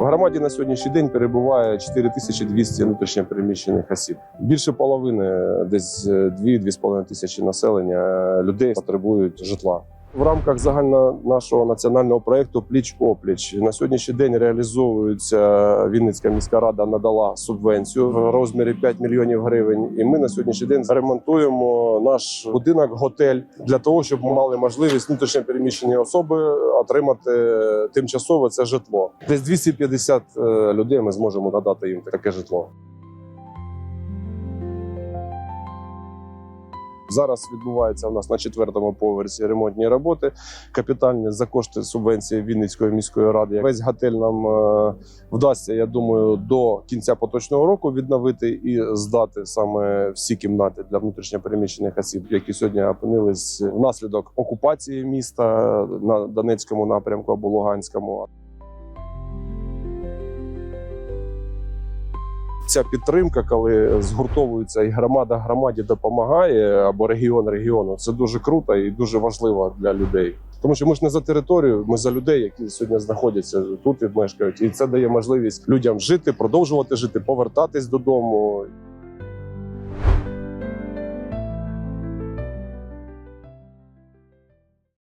В громаді на сьогоднішній день перебуває 4200 внутрішньопереміщених осіб. Більше половини, десь 2-2,5 тисячі населення е, людей потребують житла. В рамках загально нашого національного проекту Пліч опліч на сьогоднішній день реалізовується Вінницька міська рада надала субвенцію в розмірі 5 мільйонів гривень. І ми на сьогоднішній день ремонтуємо наш будинок, готель для того, щоб ми мали можливість внутрішньо переміщені особи отримати тимчасове це житло. Десь 250 е, людей ми зможемо надати їм таке житло. Зараз відбувається у нас на четвертому поверсі ремонтні роботи, капітальні за кошти субвенції Вінницької міської ради. Весь готель нам е, вдасться, я думаю, до кінця поточного року відновити і здати саме всі кімнати для внутрішньопереміщених осіб, які сьогодні опинились внаслідок окупації міста на Донецькому напрямку або Луганському. Ця підтримка, коли згуртовується і громада громаді допомагає, або регіон регіону, це дуже круто і дуже важливо для людей. Тому що ми ж не за територію, ми за людей, які сьогодні знаходяться тут і мешкають. І це дає можливість людям жити, продовжувати жити, повертатись додому.